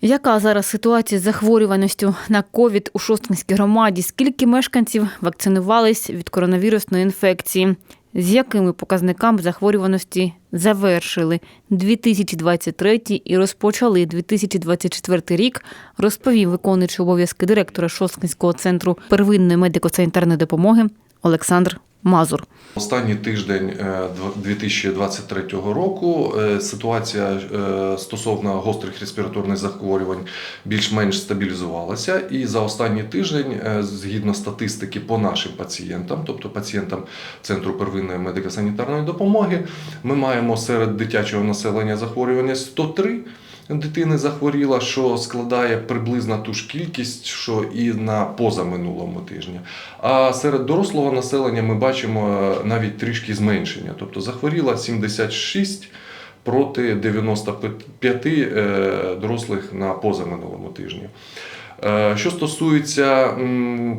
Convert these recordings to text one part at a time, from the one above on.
Яка зараз ситуація з захворюваністю на ковід у Шосткинській громаді? Скільки мешканців вакцинувались від коронавірусної інфекції? З якими показниками захворюваності завершили 2023 і розпочали 2024 рік, розповів виконуючий обов'язки директора Шосткинського центру первинної медико-санітарної допомоги Олександр Мазур. Останній тиждень е, дв- 2023 року е, ситуація е, стосовно гострих респіраторних захворювань більш-менш стабілізувалася. І за останній тиждень, е, згідно статистики по нашим пацієнтам, тобто пацієнтам Центру первинної медико-санітарної допомоги, ми маємо серед дитячого населення захворювання 103 дитини захворіла, що складає приблизно ту ж кількість, що і на позаминулому тижні. А серед дорослого населення ми бачимо е, навіть трішки зменшення. Тобто захворіла 76 проти 95 е, дорослих на позаминулому тижні. Е, Що стосується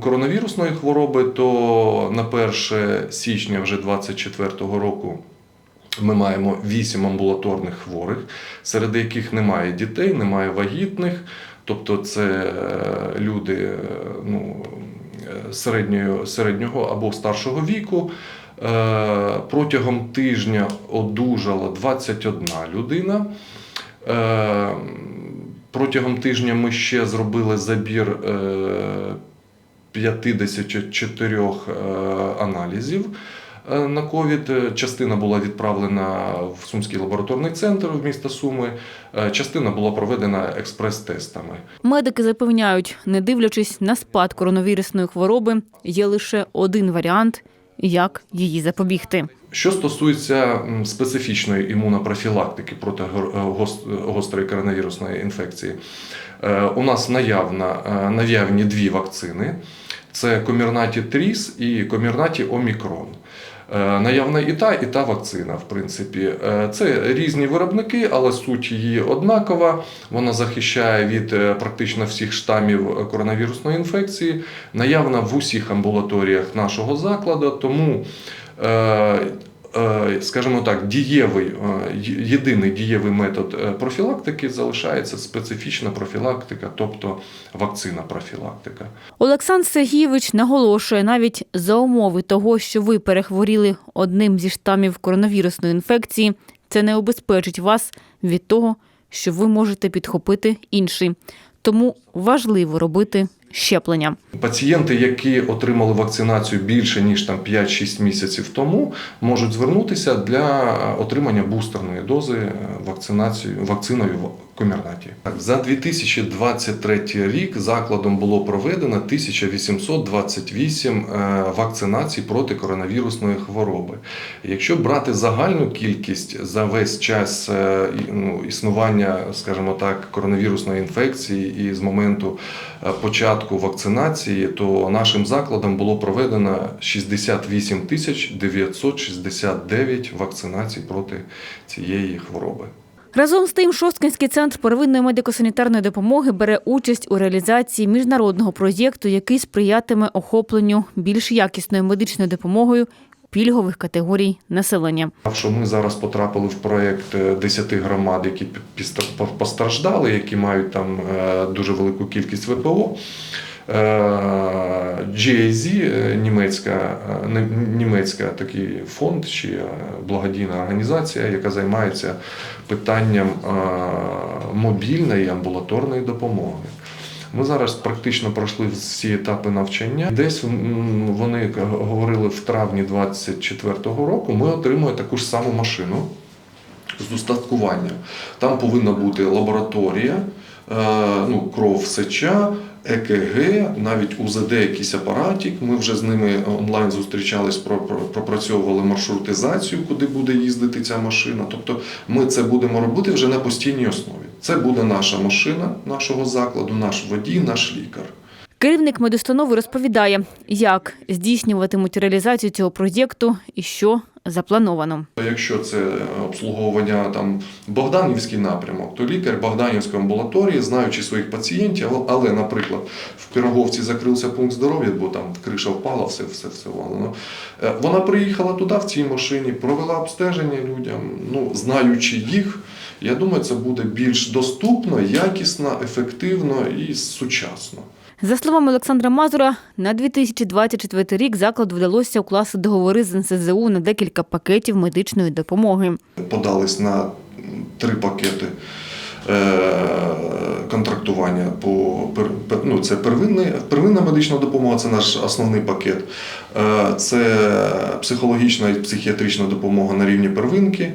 коронавірусної хвороби, то на 1 січня вже 2024 року ми маємо 8 амбулаторних хворих, серед яких немає дітей, немає вагітних. Тобто це е, люди е, ну, е, середнього, середнього або старшого віку. Протягом тижня одужала 21 людина. Протягом тижня ми ще зробили забір е, 54 е, аналізів на ковід. Е, Частина була відправлена в Сумський лабораторний центр в місто Суми, е, частина була проведена експрес-тестами. Медики запевняють, не дивлячись на спад коронавірусної хвороби, є лише один варіант, як її запобігти. Що стосується специфічної імунопрофілактики проти е, гострої коронавірусної інфекції, е, у нас наявна, е, наявні дві вакцини: це Комірнаті Тріс і Комірнаті Омікрон. Е, Наявна і та, і та вакцина, в принципі. Е, Це різні виробники, але суть її однакова. Вона захищає від е, практично всіх штамів коронавірусної інфекції, наявна в усіх амбулаторіях нашого закладу. Тому скажімо так, дієвий, е, єдиний дієвий метод е, профілактики залишається специфічна профілактика, тобто вакцина профілактика. Олександр Сергійович наголошує, навіть за умови того, що ви перехворіли одним зі штамів коронавірусної інфекції, це не обезпечить вас від того, що ви можете підхопити інший. Тому важливо робити щеплення. Пацієнти, які отримали вакцинацію більше ніж там 5-6 місяців тому, можуть звернутися для отримання бустерної дози е, вакцинації вакциною в Комірнаті. За 2023 рік закладом було проведено 1828 е, вакцинацій проти коронавірусної хвороби. Якщо брати загальну кількість за весь час е, ну, існування, скажімо так, коронавірусної інфекції і з моменту е, початку вакцинації, то нашим закладом було проведено 68 тисяч 969 вакцинацій проти цієї хвороби. Разом з тим, Шосткинський центр первинної медико-санітарної допомоги бере участь у реалізації міжнародного проєкту, який сприятиме охопленню більш якісною медичною допомогою пільгових категорій населення. Що ми зараз потрапили в проєкт е, 10 громад, які постраждали, які мають там е, дуже велику кількість ВПО. Е, GAZ, е, німецька, е, німецька такий фонд чи е, благодійна організація, яка займається питанням е, мобільної амбулаторної допомоги. Ми зараз практично пройшли всі етапи навчання. Десь вони говорили в травні 24-го року. Ми отримуємо таку ж саму машину з устаткуванням. Там повинна бути лабораторія, е, ну, кров сеча, ЕКГ, навіть УЗД, якийсь апаратик. Ми вже з ними онлайн зустрічались, про- про- пропрацьовували маршрутизацію, куди буде їздити ця машина. Тобто ми це будемо робити вже на постійній основі. Це буде наша машина нашого закладу, наш водій, наш лікар. Керівник медустанови розповідає, як здійснюватимуть реалізацію цього проєкту і що заплановано. Якщо це обслуговування там Богданівський напрямок, то лікар Богданівської амбулаторії, знаючи своїх пацієнтів, але- наприклад, в Пироговці закрився пункт здоров'я, бо там криша впала, все, все, все валено. Е, Вона приїхала туди в цій машині, провела обстеження людям, ну, знаючи їх Я думаю, це буде більш доступно, якісно, ефективно і сучасно. За словами Олександра Мазура, на 2024 рік закладу вдалося укласти договори з НСЗУ на декілька пакетів медичної допомоги. подались на три пакети е, контрактування по ну, це первинна, первинна медична допомога, це наш основний пакет. Е, Це психологічна і психіатрична допомога на рівні первинки.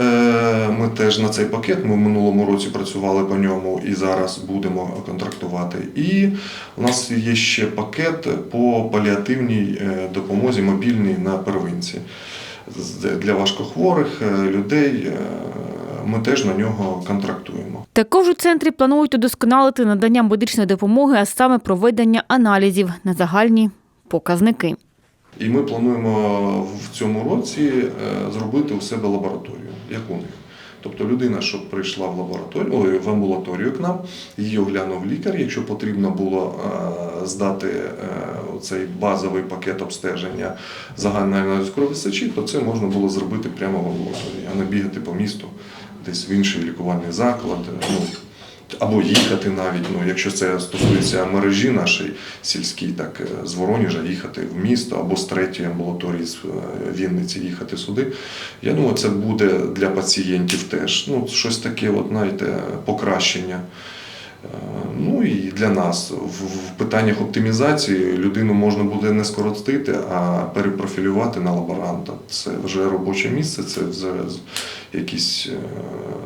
Е, Ми теж на цей пакет. Ми в минулому році працювали по ньому і зараз будемо контрактувати. І у нас є ще пакет по паліативній е, допомозі мобільній на первинці для важкохворих е, людей. Ми теж на нього контрактуємо. Також у центрі планують удосконалити надання медичної допомоги, а саме проведення аналізів на загальні показники. І ми плануємо в цьому році е, зробити у себе лабораторію, як у них. Тобто людина, що прийшла в лабораторію, ой, в амбулаторію к нам, її оглянув лікар. Якщо потрібно було е, здати е, цей базовий пакет обстеження загальної аналізу крові то це можна було зробити прямо в амбулаторії, а не бігати по місту, десь в інший лікувальний заклад. Ну, або їхати навіть, ну якщо це стосується мережі нашої сільській, так е, з Воронежа їхати в місто або з третьої амбулаторії з е, Вінниці їхати сюди. Я думаю, це буде для пацієнтів теж. Ну, щось таке, от, знаєте, покращення. Е, Ну і для нас в, питаннях оптимізації людину можна буде не скоротити, а перепрофілювати на лаборанта. Це вже робоче місце, це вже якісь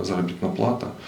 заробітна плата.